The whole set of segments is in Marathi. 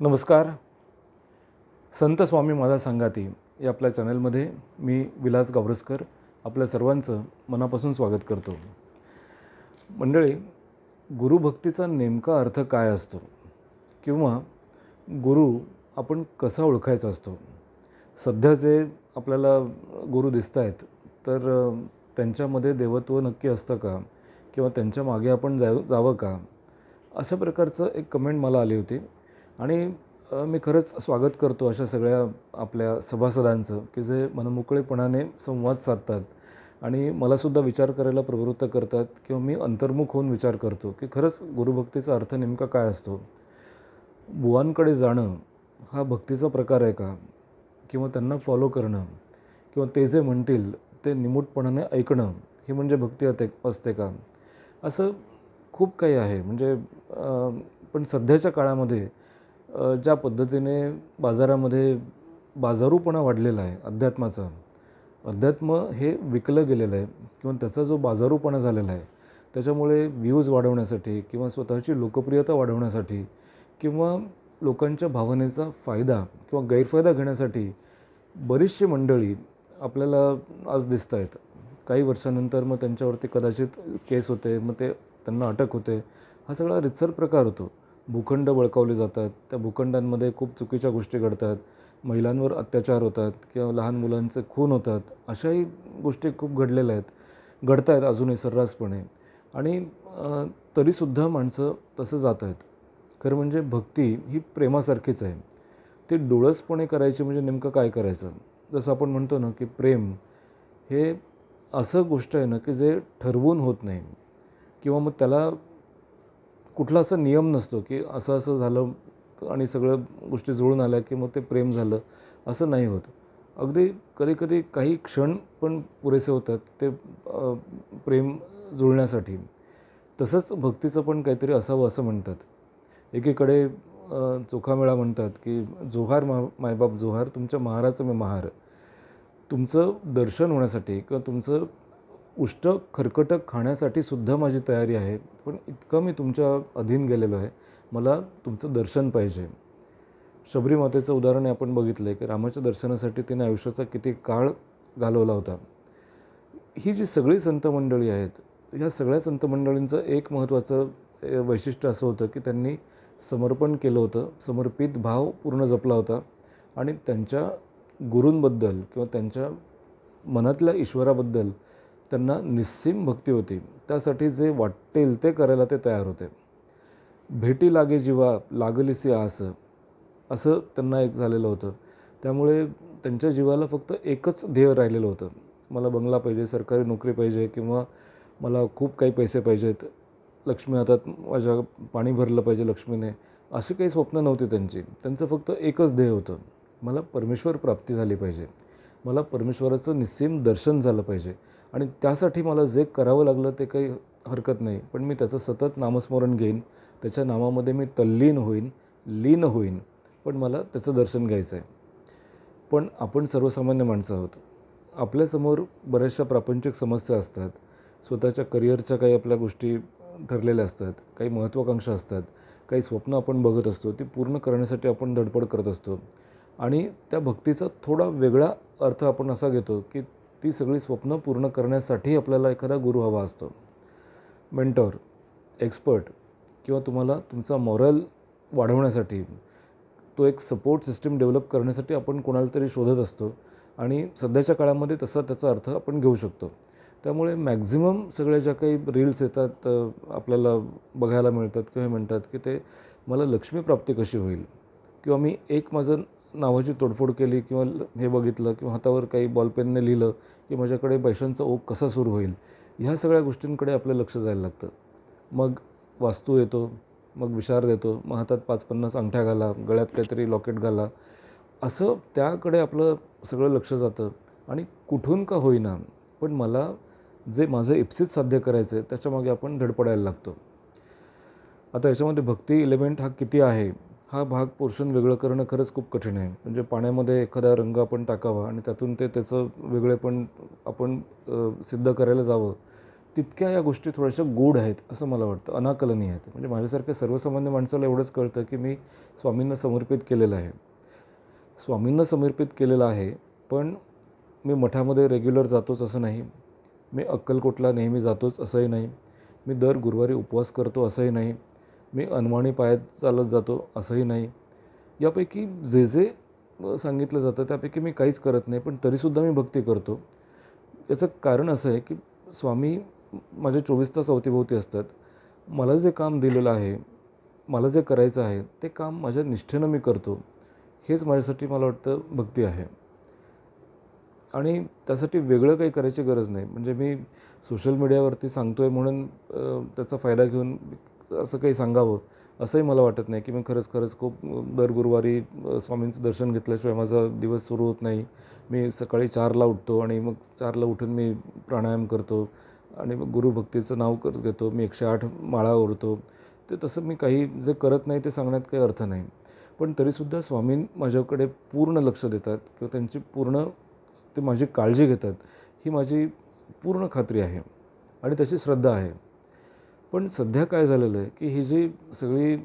नमस्कार. संत स्वामी माझा संगाती या आपल्या चॅनलमध्ये मी विलास गावरसकर आपल्या सर्वांचं मनापासून स्वागत करतो. मंडळी गुरुभक्तीचा नेमका अर्थ काय असतो? किंवा गुरु आपण कसा ओळखायचा असतो? सध्या जे आपल्याला गुरु दिसत आहेत तर त्यांच्यामध्ये देवत्व नक्की असतं का? किंवा त्यांच्या मागे आपण जा जावं का? अशा प्रकारचं एक कमेंट मला आली होती. आणि मी खरंच स्वागत करतो अशा सगळ्या आपल्या सभासदांचं की जे मनमोकळेपणाने संवाद साधतात आणि मलासुद्धा विचार करायला प्रवृत्त करतात किंवा मी अंतर्मुख होऊन विचार करतो की खरंच गुरुभक्तीचा अर्थ नेमका काय असतो? बुवांकडे जाणं हा भक्तीचा प्रकार आहे का? किंवा त्यांना फॉलो करणं किंवा ते जे म्हणतील ते निमूटपणाने ऐकणं ही म्हणजे भक्ती अते असते का? असं खूप काही आहे. म्हणजे पण सध्याच्या काळामध्ये ज्या पद्धतीने बाजारामध्ये बाजारूपणा वाढलेला आहे अध्यात्माचा अध्यात्म हे विकलं गेलेलं आहे किंवा त्याचा जो बाजारूपणा झालेला आहे त्याच्यामुळे व्ह्यूज वाढवण्यासाठी किंवा स्वतःची लोकप्रियता वाढवण्यासाठी किंवा लोकांच्या भावनेचा फायदा किंवा गैरफायदा घेण्यासाठी बरीचशी मंडळी आपल्याला आज दिसत आहेत. काही वर्षानंतर मग त्यांच्यावरती कदाचित केस होते मग ते त्यांना अटक होते. हा सगळा रितसर प्रकार होतो. भूखंड बळकावले जातात. त्या भूखंडांमध्ये खूप चुकीच्या गोष्टी घडतात. महिलांवर अत्याचार होतात किंवा लहान मुलांचे खून होतात. अशाही गोष्टी खूप घडलेल्या आहेत. घडत आहेत अजूनही सर्रासपणे. आणि तरीसुद्धा माणसं तसं जात आहेत. खरं म्हणजे भक्ती ही प्रेमासारखीच आहे. ती डोळसपणे करायची म्हणजे नेमकं काय करायचं? जसं आपण म्हणतो ना की प्रेम हे असं गोष्ट आहे ना की जे ठरवून होत नाही. किंवा मग त्याला कुठला असा नियम नसतो की असं असं झालं आणि सगळं गोष्टी जुळून आल्या की मग ते प्रेम झालं असं नाही होत. अगदी कधी कधी काही क्षण पण पुरेसे होतात ते प्रेम जुळण्यासाठी. तसंच भक्तीचं पण काहीतरी असावं असं म्हणतात. एकीकडे चोखामेळा म्हणतात की जोहार मा मायबाप जोहार तुमच्या महाराचं मी महार. तुमचं दर्शन होण्यासाठी किंवा तुमचं उष्ट खरकटं खाण्यासाठी सुद्धा माझी तयारी आहे. पण इतकं मी तुमच्या अधीन गेलेलो आहे. मला तुमचं दर्शन पाहिजे. शबरी मातेचं उदाहरण आपण बघितलं आहे की रामाच्या दर्शनासाठी तिने आयुष्याचा किती काळ घालवला होता. ही जी सगळी संत मंडळी आहेत ह्या सगळ्या संत मंडळींचं एक महत्त्वाचं वैशिष्ट्य असं होतं की त्यांनी समर्पण केलं होतं समर्पित भाव पूर्ण जपला होता. आणि त्यांच्या गुरूंबद्दल किंवा त्यांच्या मनातल्या ईश्वराबद्दल त्यांना निस्सीम भक्ती होती. त्यासाठी जे वाटेल ते करायला ते तयार होते. भेटी लागे जीवा लागलीसी आस. असं त्यांना एक झालेलं होतं. त्यामुळे त्यांच्या जीवाला फक्त एकच ध्येय राहिलेलं होतं. मला बंगला पाहिजे सरकारी नोकरी पाहिजे किंवा मला खूप काही पैसे पाहिजेत. लक्ष्मी हातात माझ्या पाणी भरलं पाहिजे लक्ष्मीने. अशी काही स्वप्न नव्हती त्यांची. त्यांचं फक्त एकच ध्येय होतं. मला परमेश्वर प्राप्ती झाली पाहिजे. मला परमेश्वराचं निस्सीम दर्शन झालं पाहिजे. आणि त्यासाठी मला जे करावं लागलं ते काही हरकत नाही. पण मी त्याचं सतत नामस्मरण घेईन. त्याच्या नामामध्ये मी तल्लीन होईन लीन होईन. पण मला त्याचं दर्शन घ्यायचं आहे. पण आपण सर्वसामान्य माणसं आहोत. आपल्यासमोर बऱ्याचशा प्रापंचिक समस्या असतात. स्वतःच्या करिअरच्या काही आपल्या गोष्टी ठरलेल्या असतात. काही महत्त्वाकांक्षा असतात. काही स्वप्न आपण बघत असतो. ती पूर्ण करण्यासाठी आपण धडपड करत असतो. आणि त्या भक्तीचा थोडा वेगळा अर्थ आपण असा घेतो की ती सगळी स्वप्न पूर्ण करण्यासाठी आपल्याला एखादा गुरु हवा असतो. मेंटॉर एक्सपर्ट किंवा तुम्हाला तुमचा मॉरल वाढवण्यासाठी तो एक सपोर्ट सिस्टीम डेव्हलप करण्यासाठी आपण कोणाला तरी शोधत असतो आणि सध्याच्या काळामध्ये तसा त्याचा अर्थ आपण घेऊ शकतो. त्यामुळे मॅक्झिमम सगळ्या ज्या काही रील्स येतात आपल्याला बघायला मिळतात किंवा हे म्हणतात की ते मला लक्ष्मी प्राप्ती कशी होईल? किंवा मी एक माझं नावाची तोडफोड केली किंवा ल- हे बघितलं किंवा हातावर काही बॉलपेनने लिहिलं की माझ्याकडे पैशांचा ओघ कसा सुरू होईल ह्या सगळ्या गोष्टींकडे आपलं लक्ष जायला लागतं. मग वास्तू येतो मग विचार देतो मग हातात पाच पन्नास अंगठ्या घाला गळ्यात काहीतरी लॉकेट घाला. असं त्याकडे आपलं सगळं लक्ष जातं आणि कुठून का होईना पण मला जे माझं इप्सित साध्य करायचं आहे त्याच्यामागे आपण धडपडायला लागतो. आता याच्यामध्ये भक्ती इलेमेंट हा किती आहे हा भाग पोर्शन वेगळं करणं खरंच खूप कठीण आहे. म्हणजे पाण्यामध्ये एखादा रंग आपण टाकावा आणि त्यातून ते त्याचं वेगळेपण आपण सिद्ध करायला जावं. तितक्या या गोष्टी थोड्याशा गोड आहेत असं मला वाटतं. अनाकलनीय आहेत. म्हणजे माझ्यासारख्या सर्वसामान्य माणसाला एवढंच कळतं की मी स्वामींना समर्पित केलेलं आहे. स्वामींना समर्पित केलेलं आहे पण मी मठामध्ये रेग्युलर जातोच असं नाही. मी अक्कलकोटला नेहमी जातोच असंही नाही. मी दर गुरुवारी उपवास करतो असंही नाही. मी अनवाणी पायात चालत जातो असंही नाही. यापैकी जे जे सांगितलं जातं त्यापैकी मी काहीच करत नाही पण तरीसुद्धा मी भक्ती करतो. याचं कारण असं आहे की स्वामी माझ्या चोवीस तास अवतीभोवती असतात. मला जे काम दिलेलं आहे मला जे करायचं आहे ते काम माझ्या निष्ठेनं मी करतो. हेच माझ्यासाठी मला वाटतं भक्ती आहे. आणि त्यासाठी वेगळं काही करायची गरज नाही. म्हणजे मी सोशल मीडियावरती सांगतो आहे म्हणून त्याचा फायदा घेऊन असं काही सांगावं? असंही मला वाटत नाही की मी खरंच खरंच खूप दर गुरुवारी स्वामींचं दर्शन घेतल्याशिवाय माझा दिवस सुरू होत नाही. मी सकाळी चारला उठतो आणि मग चारला उठून मी प्राणायाम करतो आणि मग गुरुभक्तीचं नाव कर घेतो. मी एकशे आठ माळा ओरतो. ते तसं मी काही जे करत नाही ते सांगण्यात काही अर्थ नाही. पण तरीसुद्धा स्वामी माझ्याकडे पूर्ण लक्ष देतात किंवा त्यांची पूर्ण ते माझी काळजी घेतात ही माझी पूर्ण खात्री आहे आणि त्याची श्रद्धा आहे. पण सध्या काय झालेलं आहे की ही जी सगळी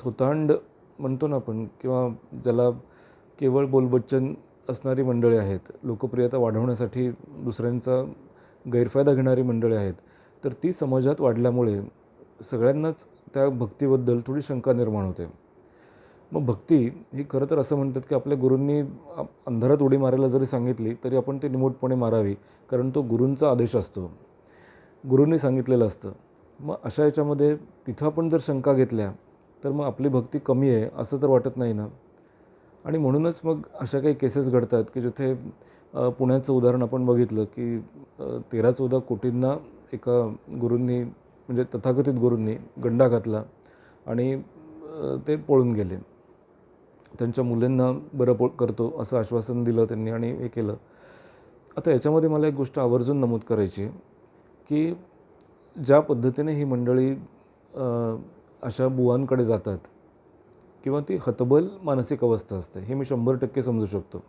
थोतांड म्हणतो ना आपण किंवा ज्याला केवळ बोलबच्चन असणारी मंडळे आहेत लोकप्रियता वाढवण्यासाठी दुसऱ्यांचा गैरफायदा घेणारी मंडळी आहेत तर ती समाजात वाढल्यामुळे सगळ्यांनाच त्या भक्तीबद्दल थोडी शंका निर्माण होते. मग भक्ती ही खरं तर असं म्हणतात की आपल्या गुरूंनी अंधारात उडी मारायला जरी सांगितली तरी आपण ती निमूटपणे मारावी कारण तो गुरूंचा आदेश असतो. गुरूंनी सांगितलेलं असतं मग अशा याच्यामध्ये तिथं आपण जर शंका घेतल्या तर मग आपली भक्ती कमी आहे असं तर वाटत नाही ना? आणि म्हणूनच मग अशा काही केसेस घडतात की जिथे पुण्याचं उदाहरण आपण बघितलं की तेरा चौदा कोटींना एका गुरूंनी म्हणजे तथाकथित गुरूंनी गंडा घातला आणि ते पळून गेले. त्यांच्या मुलींना बरं पो करतो असं आश्वासन दिलं त्यांनी आणि हे केलं. आता याच्यामध्ये मला एक गोष्ट आवर्जून नमूद करायची की ज्या पद्धतीने ही मंडळी अशा बुवांकडे जातात किंवा ती हतबल मानसिक अवस्था असते हे मी शंभर टक्के समजू शकतो.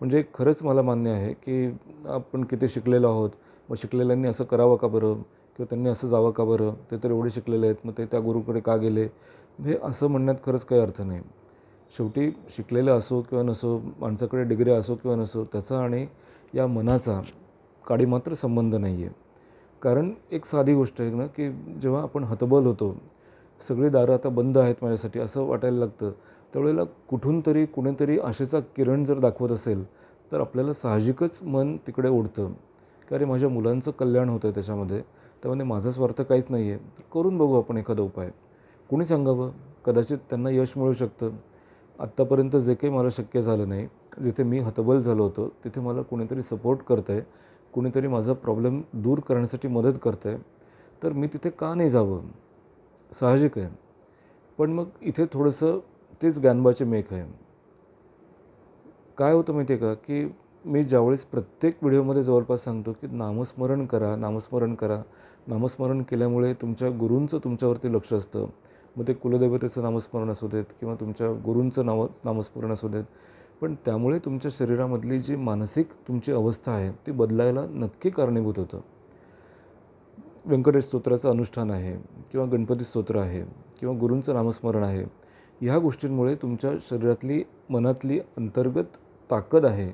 म्हणजे खरंच मला मान्य आहे की आपण किती शिकलेलो आहोत मग शिकलेल्यांनी असं करावं का बरं? किंवा त्यांनी असं जावं का बरं? ते तर एवढे शिकलेले आहेत मग ते त्या गुरुकडे का गेले? हे असं म्हणण्यात खरंच काही अर्थ नाही. शेवटी शिकलेलं असो किंवा नसो माणसाकडे डिग्री असो किंवा नसो त्याचा आणि या मनाचा काडीमात्र संबंध नाही आहे कारण एक साधी गोष्ट आहे ना की जेव्हा आपण हतबल होतो सगळी दारं आता बंद आहेत माझ्यासाठी असं वाटायला लागतं. त्यावेळेला कुठून तरी कुणीतरी आशेचा किरण जर दाखवत असेल तर आपल्याला साहजिकच मन तिकडे ओढतं. की अरे माझ्या मुलांचं कल्याण होतं आहे त्याच्यामध्ये. त्यामध्ये माझा स्वार्थ काहीच नाही आहे तर करून बघू आपण एखादा उपाय. कुणी सांगावं? कदाचित त्यांना यश मिळू शकतं. आत्तापर्यंत जे काही मला शक्य झालं नाही जिथे मी हतबल झालो होतो तिथे मला कुणीतरी सपोर्ट करतं आहे कुणीतरी माझा प्रॉब्लेम दूर करण्यासाठी मदत करतं आहे तर मी तिथे का नाही जावं? साहजिक आहे. पण मग इथे थोडंसं तेच गॅनबाचे मेक आहे. काय होतं माहिती आहे का? की मी ज्यावेळेस प्रत्येक व्हिडिओमध्ये जवळपास सांगतो की नामस्मरण करा नामस्मरण करा. नामस्मरण केल्यामुळे तुमच्या गुरूंचं तुमच्यावरती लक्ष असतं. मग ते कुलदेवतेचं नामस्मरण असू देत किंवा तुमच्या गुरूंचं नाव नामस्मरण असू देत. पण त्यामुळे तुमच्या शरीरामधली जी मानसिक तुमची अवस्था आहे ती बदलायला नक्की कारणीभूत होतं. व्यंकटेश स्तोत्राचं अनुष्ठान आहे किंवा गणपती स्तोत्र आहे किंवा गुरूंचं नामस्मरण आहे ह्या गोष्टींमुळे तुमच्या शरीरातली मनातली अंतर्गत ताकद आहे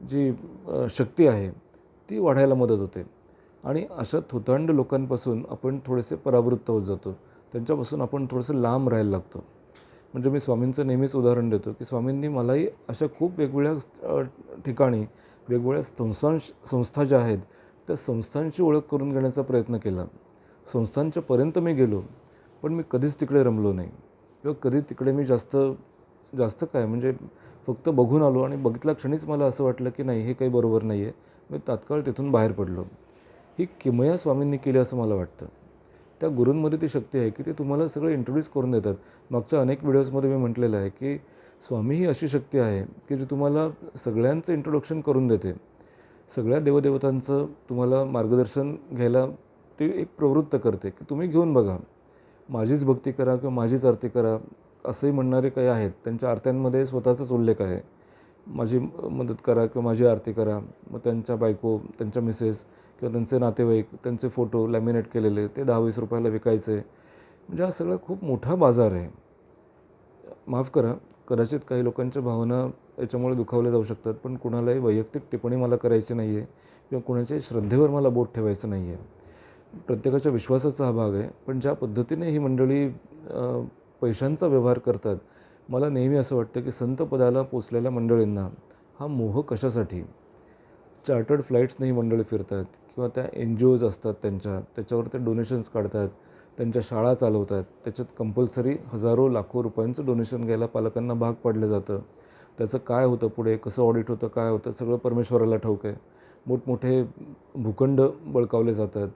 जी शक्ती आहे ती वाढायला मदत होते. आणि अशा थोतांड लोकांपासून आपण थोडेसे परावृत्त होत जातो. त्यांच्यापासून आपण थोडंसं लांब राहायला लागतो. म्हणजे मी स्वामींचं नेहमीच उदाहरण देतो की स्वामींनी मलाही अशा खूप वेगवेगळ्या ठिकाणी वेगवेगळ्या संस्थांश संस्था ज्या आहेत त्या संस्थांची ओळख करून घेण्याचा प्रयत्न केला. संस्थांच्या पर्यंत मी गेलो पण मी कधीच तिकडे रमलो नाही. किंवा कधी तिकडे मी जास्त जास्त काय म्हणजे फक्त बघून आलो आणि बघितल्या क्षणीच मला असं वाटलं की नाही हे काही बरोबर नाही आहे मी तात्काळ तिथून बाहेर पडलो. ही किमया स्वामींनी केली असं मला वाटतं. त्या गुरूंमध्ये ती शक्ती आहे की ते तुम्हाला सगळं इंट्रोड्यूस करून देतात. मागच्या अनेक व्हिडिओजमध्ये मी म्हटलेलं आहे की स्वामी ही अशी शक्ती आहे की जी तुम्हाला सगळ्यांचं इंट्रोडक्शन करून देते. सगळ्या देवदेवतांचं तुम्हाला मार्गदर्शन घ्यायला ती एक प्रवृत्त करते की तुम्ही घेऊन बघा. माझीच भक्ती करा किंवा माझीच आरती करा असंही म्हणणारे काही आहेत. त्यांच्या आरत्यांमध्ये स्वतःचाच उल्लेख आहे. माझी मदत करा किंवा माझी आरती करा. मग त्यांच्या बायको त्यांच्या मिसेस किंवा त्यांचे नातेवाईक त्यांचे फोटो लॅमिनेट केलेले ते दहा वीस रुपयाला विकायचे. म्हणजे हा सगळा खूप मोठा बाजार आहे. माफ करा कदाचित काही लोकांच्या भावना याच्यामुळे दुखावल्या जाऊ शकतात पण कुणालाही वैयक्तिक टिप्पणी मला करायची नाही आहे किंवा कुणाच्याही श्रद्धेवर मला बोट ठेवायचं नाही आहे प्रत्येकाच्या विश्वासाचा हा भाग आहे. पण ज्या पद्धतीने ही मंडळी पैशांचा व्यवहार करतात मला नेहमी असं वाटतं की संत पदाला पोचलेल्या मंडळींना हा मोह कशासाठी? चार्टर्ड फ्लाईट्सनेही मंडळी फिरतात किंवा त्या एन जी ओज असतात त्यांच्या त्याच्यावर ते डोनेशन्स काढतात त्यांच्या शाळा चालवतात त्याच्यात कंपल्सरी हजारो लाखो रुपयांचं डोनेशन घ्यायला पालकांना भाग पाडलं जातं. त्याचं काय होतं पुढे? कसं ऑडिट होतं? काय होतं? सगळं परमेश्वराला ठाऊक आहे. मोठमोठे भूखंड बळकावले जातात.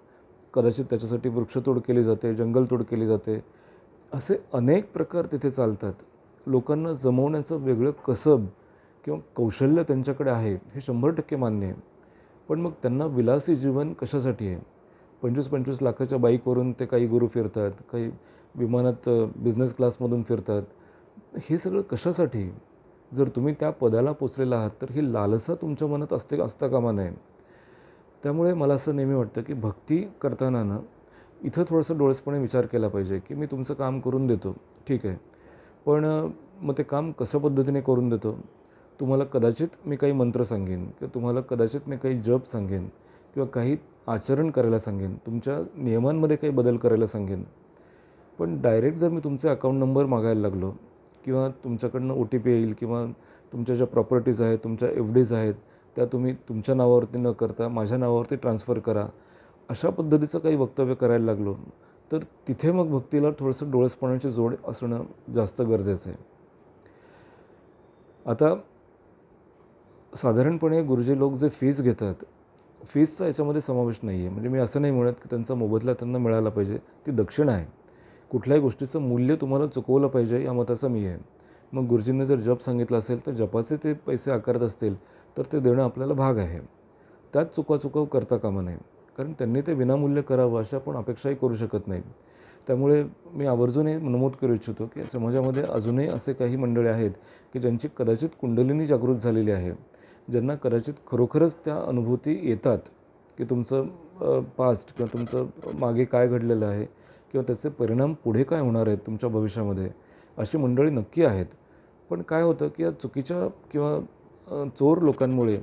कदाचित त्याच्यासाठी वृक्षतोड केली जाते जंगलतोड केली जाते. असे अनेक प्रकार तिथे चालतात. लोकांना जमवण्याचं वेगळं कसब किंवा कौशल्य त्यांच्याकडे आहे हे शंभर टक्के मान्य आहे. पण मग त्यांना विलासी जीवन कशासाठी आहे? पंचवीस पंचवीस लाखाच्या बाईकवरून ते काही गुरु फिरतात काही विमानात बिझनेस क्लासमधून फिरतात. हे सगळं कशासाठी जर तुम्ही त्या पदाला पोचलेला आहात तर ही लालसा तुमच्या मनात असते असता कामा नये. त्यामुळे मला असं नेहमी वाटतं की भक्ती करताना ना इथं थोडंसं डोळसपणे विचार केला पाहिजे की मी तुमचं काम करून देतो ठीक आहे. पण मग ते काम कसं पद्धतीने करून देतो? तुम्हाला कदाचित मी काही मंत्र सांगेन किंवा तुम्हाला कदाचित मी काही जप सांगेन किंवा काही आचरण करायला सांगेन तुमच्या नियमांमध्ये काही बदल करायला सांगेन. पण डायरेक्ट जर मी तुमचे अकाउंट नंबर मागायला लागलो किंवा तुमच्याकडनं ओ टी पी येईल किंवा तुमच्या ज्या प्रॉपर्टीज आहेत तुमच्या एफ डीज आहेत त्या तुम्ही तुमच्या नावावरती न करता माझ्या नावावरती ट्रान्सफर करा अशा पद्धतीचं काही वक्तव्य करायला लागलो तर तिथे मग भक्तीला थोडंसं डोळसपणाची जोड असणं जास्त गरजेचं आहे. आता साधारणपणे गुरुजी लोक जे फीज घेतात फीजचा याच्यामध्ये समावेश नाही आहे म्हणजे मी असं नाही म्हणत की त्यांचा मोबदला त्यांना मिळाला पाहिजे. ती दक्षिणा आहे. कुठल्याही गोष्टीचं मूल्य तुम्हाला चुकवलं पाहिजे या मताचा मी आहे. मग गुरुजींनी जर जप सांगितलं असेल तर जपाचे ते पैसे आकारत असतील तर ते देणं आपल्याला भाग आहे. त्यात चुका चुकाचुकाव करता कामा नये. कारण त्यांनी ते विनामूल्य करावं अशा आपण अपेक्षाही करू शकत नाही. त्यामुळे मी आवर्जूनही नमूद करू इच्छितो की समाजामध्ये अजूनही असे काही मंडळे आहेत की ज्यांची कदाचित कुंडलिनी जागृत झालेली आहे. ज्यांना कदाचित खरोखरच त्या अनुभूती येतात की तुमचं पास्ट किंवा तुमचं मागे काय घडलेलं आहे किंवा त्याचे परिणाम पुढे काय होणार आहेत तुमच्या भविष्यामध्ये अशी मंडळी नक्की आहेत. पण काय होतं की या चुकीच्या किंवा चोर लोकांमुळे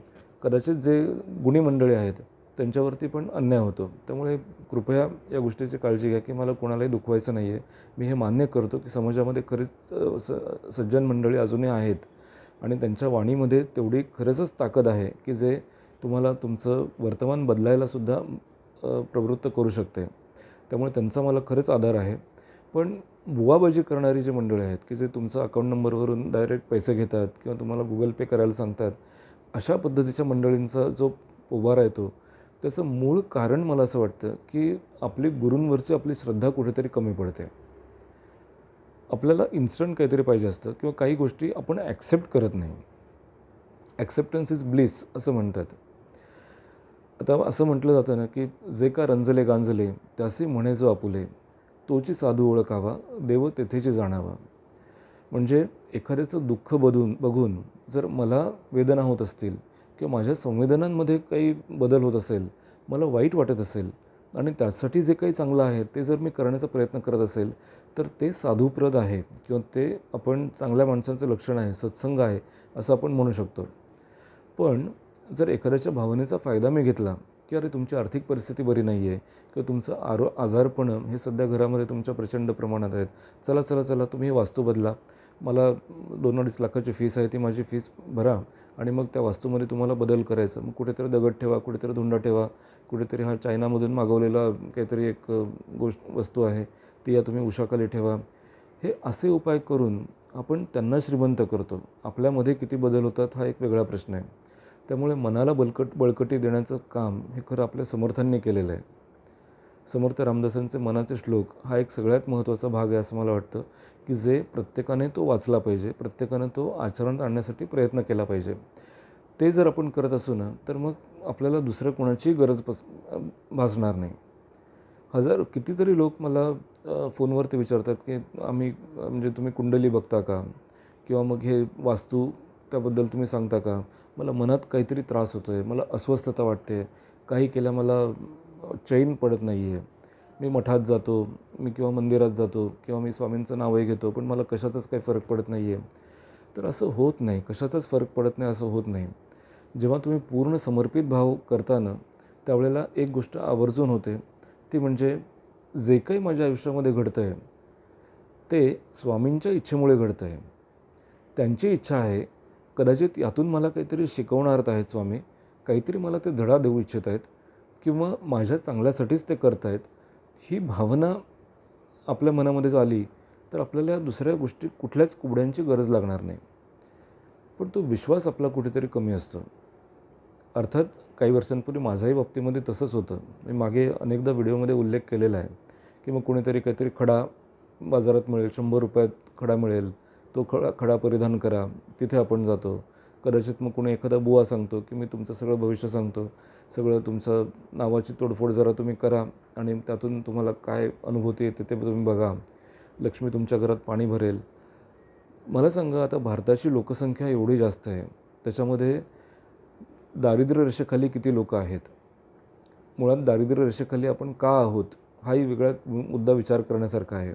कदाचित जे गुणी मंडळी आहेत त्यांच्यावरती पण अन्याय होतो. त्यामुळे कृपया या गोष्टीची काळजी घ्या की मला कोणालाही दुखवायचं नाही आहे मी हे मान्य करतो की समाजामध्ये खरीच स सज्जन मंडळी अजूनही आहेत. आणि त्यांच्या वाणीमध्ये तेवढी खरंचच ताकद आहे की जे तुम्हाला तुमचं वर्तमान बदलायलासुद्धा प्रवृत्त करू शकते. त्यामुळे त्यांचा मला खरंच आधार आहे. पण बुवाबाजी करणारी जी मंडळी आहेत की जे तुमचं अकाउंट नंबरवरून डायरेक्ट पैसे घेतात किंवा तुम्हाला गुगल पे करायला सांगतात अशा पद्धतीच्या मंडळींचा जो उभारा येतो त्याचं मूळ कारण मला असं वाटतं की आपली गुरूंवरची आपली श्रद्धा कुठेतरी कमी पडते. आपल्याला इन्स्टंट काहीतरी पाहिजे असतं किंवा काही गोष्टी आपण ॲक्सेप्ट करत नाही. ॲक्सेप्टन्स इज ब्लिस असं म्हणतात. आता असं म्हटलं जातं ना की जे का रंजले गांजले त्यासे म्हणे जो आपुले तोची साधू ओळखावा देव तेथेची जाणावा. म्हणजे एखाद्याचं दुःख बदून बघून जर मला वेदना होत असतील किंवा माझ्या संवेदनांमध्ये काही बदल होत असेल मला वाईट वाटत असेल आणि त्यासाठी जे काही चांगलं आहे ते जर मी करण्याचा प्रयत्न करत असेल तर ते साधूप्रद आहे किंवा ते आपण चांगल्या माणसाचं लक्षण आहे सत्संग आहे असं आपण म्हणू शकतो. पण जर एखाद्याच्या भावनेचा फायदा मी घेतला की अरे तुमची आर्थिक परिस्थिती बरी नाही आहे किंवा तुमचं आरो आजारपणं हे सध्या घरामध्ये तुमच्या प्रचंड प्रमाणात आहेत चला चला चला तुम्ही वास्तू बदला. मला दोन अडीच लाखाची फीस आहे ती माझी फीस भरा आणि मग त्या वास्तूमध्ये तुम्हाला बदल करायचा. मग कुठेतरी दगड ठेवा कुठेतरी धुंडा ठेवा कुठेतरी हा चायनामधून मागवलेला काहीतरी एक गोष्ट वस्तू आहे. ती या तुम्ही उशाखाली ठेवा. हे असे उपाय करून आपण त्यांना श्रीमंत करतो. आपल्यामध्ये किती बदल होतात हा एक वेगळा प्रश्न आहे. त्यामुळे मनाला बलकट बळकटी देण्याचं काम हे खरं आपल्या समर्थांनी केलेलं आहे. समर्थ रामदासांचे मनाचे श्लोक हा एक सगळ्यात महत्त्वाचा भाग आहे असं मला वाटतं की जे प्रत्येकाने तो वाचला पाहिजे प्रत्येकाने तो आचरणात आणण्यासाठी प्रयत्न केला पाहिजे. ते जर आपण करत असू ना तर मग आपल्याला दुसऱ्या कोणाचीही गरज पस भासणार नाही. हजार कितीतरी लोक मला फोनवरती विचारतात की आम्ही म्हणजे तुम्ही कुंडली बघता का? किंवा मग हे वास्तू त्याबद्दल तुम्ही सांगता का? मला मनात काहीतरी त्रास होतो आहे मला अस्वस्थता वाटते काही केल्या मला चैन पडत नाही आहे मी मठात जातो मी किंवा मंदिरात जातो किंवा मी स्वामींचं नावही घेतो पण मला कशाचाच काही फरक पडत नाही आहे तर असं होत नाही कशाचाच फरक पडत नाही असं होत नाही. जेव्हा तुम्ही पूर्ण समर्पित भाव करताना त्यावेळेला एक गोष्ट आवर्जून होते ती म्हणजे जे काही माझ्या आयुष्यामध्ये घडतं आहे ते स्वामींच्या इच्छेमुळे घडतं आहे त्यांची इच्छा आहे कदाचित यातून मला काहीतरी शिकवणार आहेत स्वामी काहीतरी मला ते धडा देऊ इच्छित आहेत किंवा माझ्या चांगल्यासाठीच ते करत आहेत. ही भावना आपल्या मनामध्ये आली तर आपल्याला दुसऱ्या गोष्टी कुठल्याच कुबड्यांची गरज लागणार नाही. पण तो विश्वास आपला कुठेतरी कमी असतो. अर्थात काही वर्षांपूर्वी माझ्याही बाबतीमध्ये तसंच होतं. मी मागे अनेकदा व्हिडिओमध्ये उल्लेख केलेला आहे की मग कोणीतरी काहीतरी खडा बाजारात मिळेल शंभर रुपयात खडा मिळेल तो खडा खडा परिधान करा तिथे आपण जातो. कदाचित मग कोणी एखादा बुवा सांगतो की मी तुमचं सगळं भविष्य सांगतो सगळं तुमचं नावाची तोडफोड जरा तुम्ही करा आणि त्यातून तुम्हाला काय अनुभूती येते ते तुम्ही बघा. लक्ष्मी तुमच्या घरात पाणी भरेल. मला सांगा आता भारताची लोकसंख्या एवढी जास्त आहे त्याच्यामध्ये दारिद्र्य रेषेखाली किती लोक आहेत? मुळात दारिद्र्य रेषेखाली आपण का आहोत? हाही वेगळा मुद्दा विचार करण्यासारखा आहे.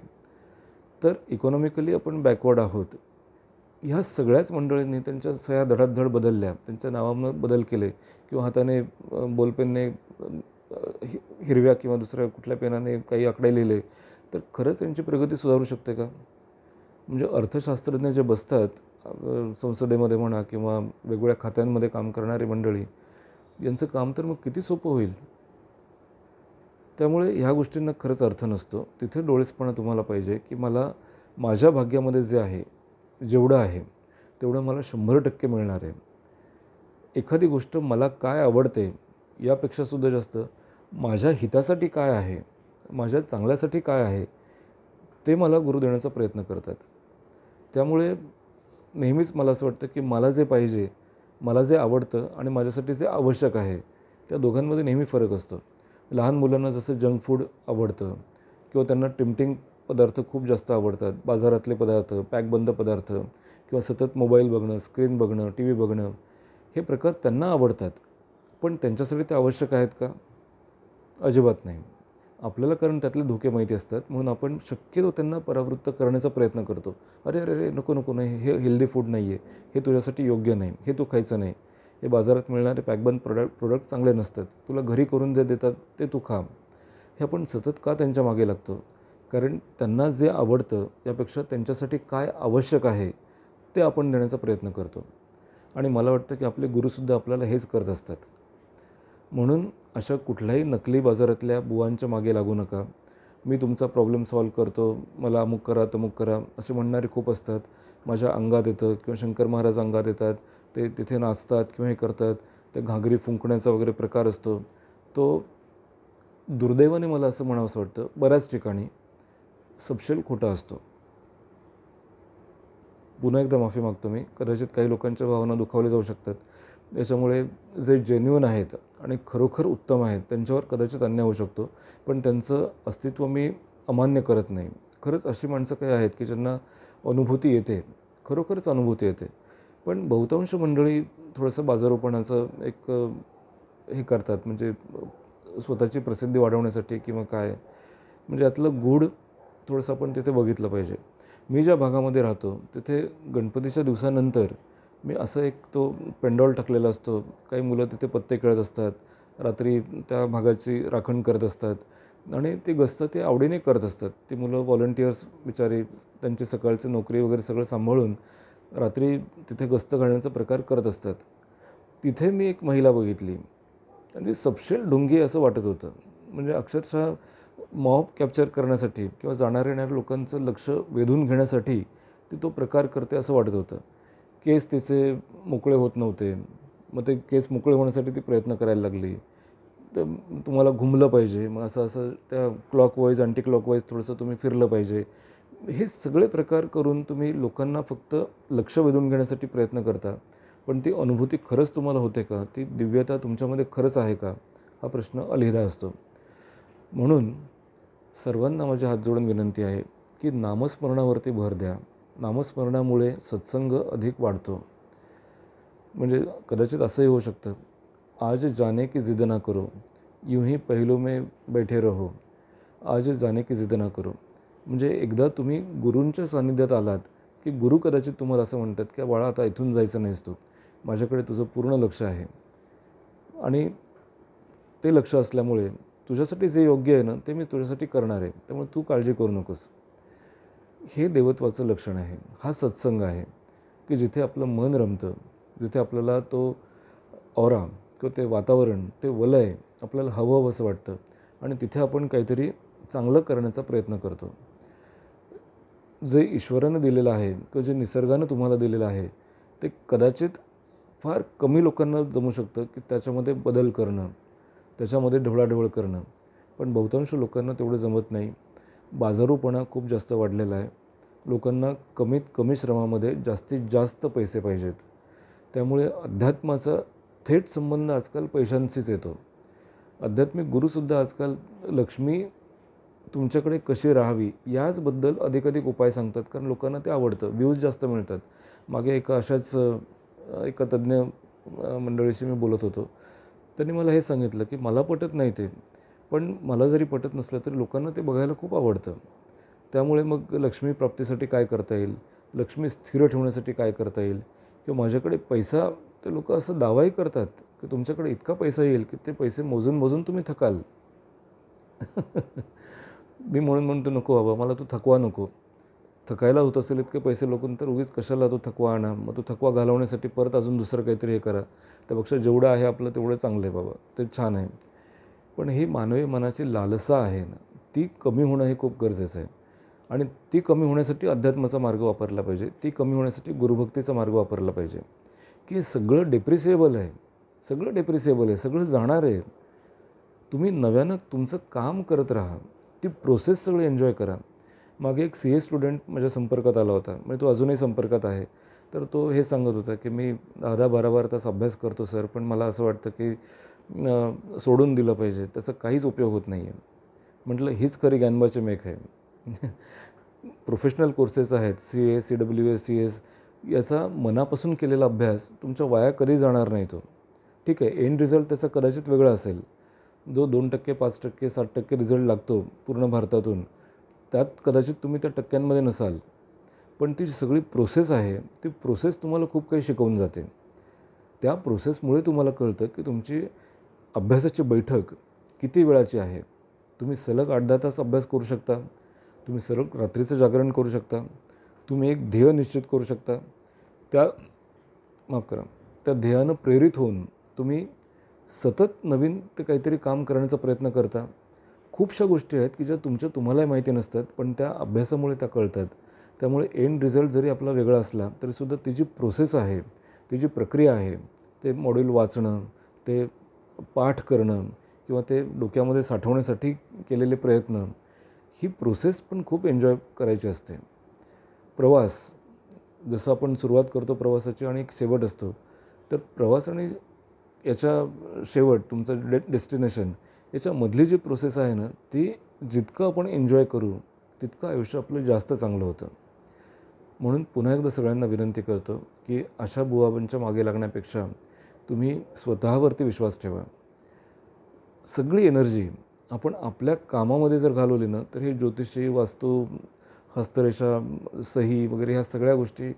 तर इकॉनॉमिकली आपण बॅकवर्ड आहोत. ह्या सगळ्याच मंडळींनी त्यांच्या सह्या धडाधड बदलल्या. त्यांच्या नावानं बदल केले. किंवा हाताने बोलपेनने हिरव्या किंवा दुसऱ्या कुठल्या पेनाने काही आकडे लिहिले. तर खरंच यांची प्रगती सुधारू शकते का? म्हणजे अर्थशास्त्रज्ञ जे बसतात संसदेमध्ये म्हणा किंवा वेगवेगळ्या खात्यांमध्ये काम करणारी मंडळी यांचं काम तर मग किती सोपं होईल? त्यामुळे ह्या गोष्टींना खरंच अर्थ नसतो. तिथे डोळेसपणा तुम्हाला पाहिजे की मला माझ्या भाग्यामध्ये जे आहे जेवढं आहे तेवढं मला शंभर टक्के मिळणार आहे. एखादी गोष्ट मला काय आवडते यापेक्षासुद्धा जास्त माझ्या हितासाठी काय आहे माझ्या चांगल्यासाठी काय आहे ते मला गुरु देण्याचा प्रयत्न करतात. त्यामुळे नेहमीच मला असं वाटतं की मला जे पाहिजे मला जे आवडतं आणि माझ्यासाठी जे आवश्यक आहे त्या दोघांमध्ये नेहमी फरक असतो. लहान मुलांना जसं जंक फूड आवडतं किंवा त्यांना टिमटिंग पदार्थ खूप जास्त आवडतात बाजारातले पदार्थ पॅकबंद पदार्थ किंवा सतत मोबाईल बघणं स्क्रीन बघणं टी व्ही बघणं हे प्रकार त्यांना आवडतात. पण त्यांच्यासाठी ते आवश्यक आहेत का? अजिबात नाही. आपल्याला कारण त्यातले धोके माहिती असतात म्हणून आपण शक्यतो त्यांना परावृत्त करण्याचा प्रयत्न करतो. अरे अरे अरे नको नको नाही हे हेल्दी फूड नाही आहे हे तुझ्यासाठी योग्य नाही हे तू खायचं नाही. हे बाजारात मिळणारे पॅकबंद प्रोडक्ट प्रोडक्ट चांगले नसतात. तुला घरी करून जे देतात ते तू खा. हे आपण सतत का त्यांच्या मागे लागतो? कारण त्यांना जे आवडतं यापेक्षा त्यांच्यासाठी काय आवश्यक आहे ते आपण देण्याचा प्रयत्न करतो. आणि मला वाटतं की आपले गुरुसुद्धा आपल्याला हेच करत असतात. म्हणून अशा कुठल्याही नकली बाजारातल्या बुवांच्या मागे लागू नका. मी तुमचा प्रॉब्लेम सॉल्व करतो. मला अमुक करा तमुक करा असे म्हणणारे खूप असतात. माझ्या अंगात येतं किंवा शंकर महाराज अंगात येतात. ते तिथे नाचतात किंवा हे करतात. ते घागरी फुंकण्याचा वगैरे प्रकार असतो. तो दुर्दैवाने मला असं म्हणावंसं वाटतं. बऱ्याच ठिकाणी सपशेल खोटा असतो. पुन्हा एकदा माफी मागतो मी. कदाचित काही लोकांच्या भावना दुखावल्या जाऊ शकतात. त्याच्यामुळे जे जेन्युन आहेत आणि खरोखर उत्तम आहेत त्यांच्यावर कदाचित अन्याय होऊ शकतो. पण त्यांचं अस्तित्व मी अमान्य करत नाही. खरंच अशी माणसं काही आहेत की ज्यांना अनुभूती येते. खरोखरच अनुभूती येते. पण बहुतांश मंडळी थोडंसं बाजारोपणाचं एक हे करतात. म्हणजे स्वतःची प्रसिद्धी वाढवण्यासाठी किंवा काय. म्हणजे यातलं गूढ थोडंसं आपण तिथे बघितलं पाहिजे. मी ज्या भागामध्ये राहतो तिथे गणपतीच्या दिवसानंतर मी असं एक तो पेंडॉल टाकलेला असतो. काही मुलं तिथे पत्ते खेळत असतात. रात्री त्या भागाची राखण करत असतात. आणि ते गस्त ते आवडीने करत असतात. ती मुलं व्हॉलंटियर्स बिचारी त्यांची सकाळची नोकरी वगैरे सगळं सांभाळून रात्री तिथे गस्त घालण्याचा प्रकार करत असतात. तिथे मी एक महिला बघितली. आणि सपशेल ढुंगी असं वाटत होतं. म्हणजे अक्षरशः मॉब कॅप्चर करण्यासाठी किंवा जाणाऱ्या येणाऱ्या लोकांचं लक्ष वेधून घेण्यासाठी ती तो प्रकार करते असं वाटत होतं. केस तिचे मोकळे होत नव्हते. मग ते केस मोकळे होण्यासाठी ती प्रयत्न करायला लागली. तर तुम्हाला घुमलं पाहिजे. मग असं असं त्या क्लॉकवाईज अँटी क्लॉकवाईज थोडंसं तुम्ही फिरलं पाहिजे. हे सगळे प्रकार करून तुम्ही लोकांना फक्त लक्ष वेधून घेण्यासाठी प्रयत्न करता. पण ती अनुभूती खरंच तुम्हाला होते का? ती दिव्यता तुमच्यामध्ये खरंच आहे का? हा प्रश्न अलिहिदा असतो. म्हणून सर्वांना माझ्या हात जोडून विनंती आहे की नामस्मरणावरती भर द्या. नामस्मरणामुळे सत्संग अधिक वाढतो. म्हणजे कदाचित असंही होऊ शकतं. आज जाने की जिद ना करो. यूं ही पहलू में बैठे रहो. आज जाने की जिद ना करो. म्हणजे एकदा तुम्ही गुरूंच्या सान्निध्यात आलात की गुरु कदाचित तुम्हाला असं म्हणतात की बाळा आता इथून जायचं नाहीस तू. माझ्याकडे तुझं पूर्ण लक्ष आहे. आणि ते लक्ष असल्यामुळे तुझ्यासाठी जे योग्य आहे ना ते मी तुझ्यासाठी करणार आहे. त्यामुळे तू काळजी करू नकोस. हे देवत्वाचं लक्षण आहे. हा सत्संग आहे की जिथे आपलं मन रमतं जिथे आपल्याला तो ऑरा किंवा ते वातावरण ते वलय आपल्याला हवं हवंसं वाटतं आणि तिथे आपण काहीतरी चांगलं करण्याचा प्रयत्न करतो. जे ईश्वरानं दिलेलं आहे किंवा जे निसर्गानं तुम्हाला दिलेलं आहे ते कदाचित फार कमी लोकांना जमू शकतं की त्याच्यामध्ये बदल करणं त्याच्यामध्ये ढवळाढवळ करणं. पण बहुतांश लोकांना तेवढं जमत नाही. बाजारूपणा खूप जास्त वाढलेला आहे. लोकांना कमीत कमी श्रमामध्ये जास्तीत जास्त पैसे पाहिजेत. त्यामुळे अध्यात्माचा थेट संबंध आजकाल पैशांशीच येतो. आध्यात्मिक गुरुसुद्धा आजकाल लक्ष्मी तुमच्याकडे कशी राहावी? याचबद्दल अधिकाधिक उपाय सांगतात. कारण लोकांना ते आवडतं. व्ह्यूज जास्त मिळतात. मागे एका अशाच एका तज्ज्ञ मंडळीशी मी बोलत होतो. त्यांनी मला हे सांगितलं की मला पटत नाही ते. पण मला जरी पटत नसलं तरी लोकांना ते बघायला खूप आवडतं. त्यामुळे मग लक्ष्मी प्राप्तीसाठी काय करता येईल? लक्ष्मी स्थिर ठेवण्यासाठी काय करता येईल? किंवा माझ्याकडे पैसा ते लोक असं दावाही करतात की तुमच्याकडे इतका पैसा येईल की ते पैसे मोजून मोजून तुम्ही थकाल. मी म्हणून म्हणतो नको बाबा मला तू थकवा नको. थकायला होत असेल इतके पैसे लोकून तर उगीच कशाला तो थकवा आणा? मग तो थकवा घालवण्यासाठी परत अजून दुसरं काहीतरी हे करा. त्यापेक्षा जेवढं आहे आपलं तेवढं चांगलं आहे बाबा. ते छान आहे. पण ही मानवी मनाची लालसा आहे ना ती कमी होणं हे खूप गरजेचं आहे. आणि ती कमी होण्यासाठी अध्यात्माचा मार्ग वापरला पाहिजे ती कमी होण्यासाठी गुरुभक्तीचा मार्ग वापरला पाहिजे. की सगळं डेप्रिसिएबल आहे सगळं डेप्रिसिएबल आहे सगळं जाणार आहे. तुम्ही नव्यानं तुमचं काम करत राहा ती प्रोसेस सगळी एन्जॉय करा. मागे एक सी ए स्टुडंट माझ्या संपर्कात आला होता म्हणजे तो अजूनही संपर्कात आहे. तर तो हे सांगत होता की मी दहा दहा बारा बारा तास अभ्यास करतो सर पण मला असं वाटतं की सोडून दिलं पाहिजे. त्याचा काहीच उपयोग होत नाही आहे म्हटलं हीच खरी ज्ञानबाची मेख आहे. प्रोफेशनल कोर्सेस आहेत. C A C W S C S याचा मनापासून केलेला अभ्यास तुमच्या वाया कधी जाणार नाही तो. ठीक आहे एंड रिझल्ट त्याचा कदाचित वेगळा असेल. जो दोन टक्के पाच टक्के सात टक्के रिझल्ट लागतो पूर्ण भारतातून त्यात कदाचित तुम्ही त्या टक्क्यांमध्ये नसाल. पण ती जी सगळी प्रोसेस आहे ती प्रोसेस तुम्हाला खूप काही शिकवून जाते. त्या प्रोसेसमुळे तुम्हाला कळतं की तुमची अभ्यासाची बैठक किती वेळाची आहे? तुम्ही सलग आठ दहा तास अभ्यास करू शकता. तुम्ही सरळ रात्रीचं जागरण करू शकता. तुम्ही एक ध्येय निश्चित करू शकता. त्या माफ करा त्या ध्येयानं प्रेरित होऊन तुम्ही सतत नवीन ते काहीतरी काम करण्याचा प्रयत्न करता. खूपशा गोष्टी आहेत की ज्या तुमच्या तुम्हालाही माहिती नसतात पण त्या अभ्यासामुळे त्या कळतात. त्यामुळे एंड रिझल्ट जरी आपला वेगळा असला तरीसुद्धा ती जी प्रोसेस आहे ती जी प्रक्रिया आहे ते मॉड्यूल वाचणं ते पाठ करणं किंवा ते डोक्यामध्ये साठवण्यासाठी केलेले प्रयत्न ही प्रोसेस पण खूप एन्जॉय करायची असते. प्रवास जसं आपण सुरुवात करतो प्रवासाची आणि एक शेवट असतो तर प्रवास आणि याच्या शेवट तुमचं डे डेस्टिनेशन याच्यामधली जी प्रोसेस आहे ना ती जितकं आपण एन्जॉय करू तितकं आयुष्य आपलं जास्त चांगलं होतं. म्हणून पुन्हा एकदा सगळ्यांना विनंती करतो की अशा बुवाबांच्या मागे लागण्यापेक्षा तुम्ही स्वतःवरती विश्वास ठेवा. सगळी एनर्जी आपण आपल्या कामामध्ये जर घालवली ना तर हे ज्योतिषी वास्तू हस्तरेषा सही वगैरे ह्या सगळ्या गोष्टी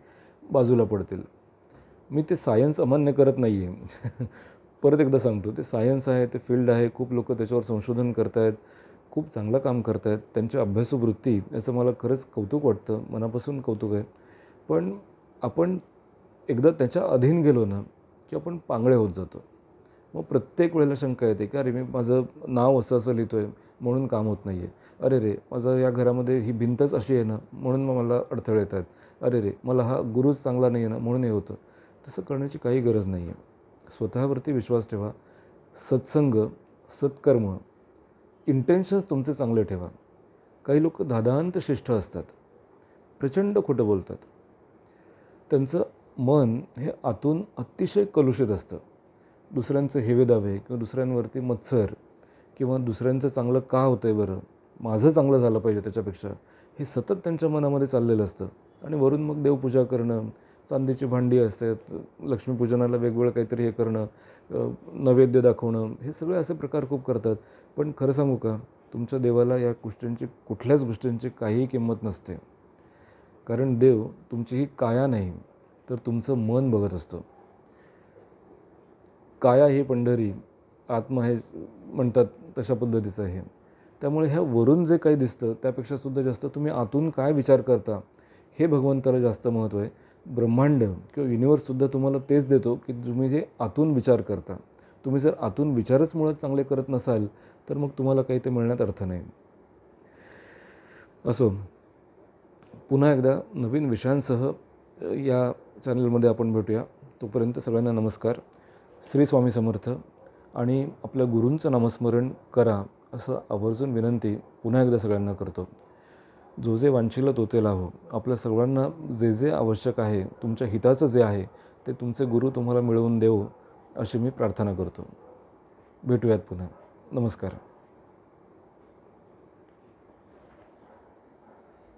बाजूला पडतील. मी ते सायन्स अमान्य करत नाही आहे परत एकदा सांगतो ते सायन्स आहे ते फील्ड आहे खूप लोक त्याच्यावर संशोधन करत आहेत खूप चांगलं काम करत आहेत त्यांची अभ्यासू वृत्ती याचं मला खरंच कौतुक वाटतं मनापासून कौतुक आहे. पण आपण एकदा त्याच्या अधीन गेलो ना की आपण पांगळे होत जातो. मग प्रत्येक वेळेला शंका येते की अरे मी माझं नाव असं असं लिहितो आहे म्हणून काम होत नाही आहे अरे रे माझं या घरामध्ये ही भिंतच अशी आहे ना म्हणून मग मला अडथळे येत आहेत अरे रे मला हा गुरुच चांगला नाही आहे ना म्हणून हे होतं. तसं करण्याची काही गरज नाही आहे स्वतःवरती विश्वास ठेवा. सत्संग सत्कर्म इंटेन्शन्स तुमचे चांगले ठेवा. काही लोक दादांत शिष्ट असतात. प्रचंड खोटं बोलतात. त्यांचं मन हे आतून अतिशय कलुषित असतं. दुसऱ्यांचं हेवेदावे किंवा दुसऱ्यांवरती मत्सर किंवा दुसऱ्यांचं चांगलं का होतं आहे बरं माझं चांगलं झालं पाहिजे त्याच्यापेक्षा हे सतत त्यांच्या मनामध्ये चाललेलं असतं. आणि वरून मग देवपूजा करणं चांदीची भांडी असतात लक्ष्मीपूजनाला वेगवेगळं काहीतरी हे करणं नैवेद्य दाखवणं हे सगळे असे प्रकार खूप करतात. पण खरं सांगू का तुमच्या देवाला या गोष्टींची कुठल्याच गोष्टींची काहीही किंमत नसते. कारण देव तुमची ही काया नाही. तर तुमचं मन बघत असतं. काया हे पंढरी आत्मा हे म्हणतात तशा पद्धतीचं आहे. त्यामुळे ह्या वरून जे काही दिसतं त्यापेक्षा सुद्धा जास्त तुम्ही आतून काय विचार करता हे भगवंताला जास्त महत्त्व आहे. ब्रह्मांड किंवा युनिवर्ससुद्धा तुम्हाला तेच देतो की तुम्ही जे आतून विचार करता. तुम्ही जर आतून विचारच मुळात चांगले करत नसाल तर मग तुम्हाला काही ते मिळण्यात अर्थ नाही. असो पुन्हा एकदा नवीन विषयांसह या चॅनलमध्ये आपण भेटूया. तोपर्यंत सगळ्यांना नमस्कार. श्री स्वामी समर्थ आणि आपल्या गुरूंचं नामस्मरण करा असं आवर्जून विनंती पुन्हा एकदा सगळ्यांना करतो. जो जे वांछिलं तो ते लाभो आपल्या सर्वांना जे जे आवश्यक आहे तुमच्या हिताचं जे आहे ते तुमचे गुरु तुम्हाला मिळवून देवो अशी मी प्रार्थना करतो. भेटूयात पुन्हा. नमस्कार.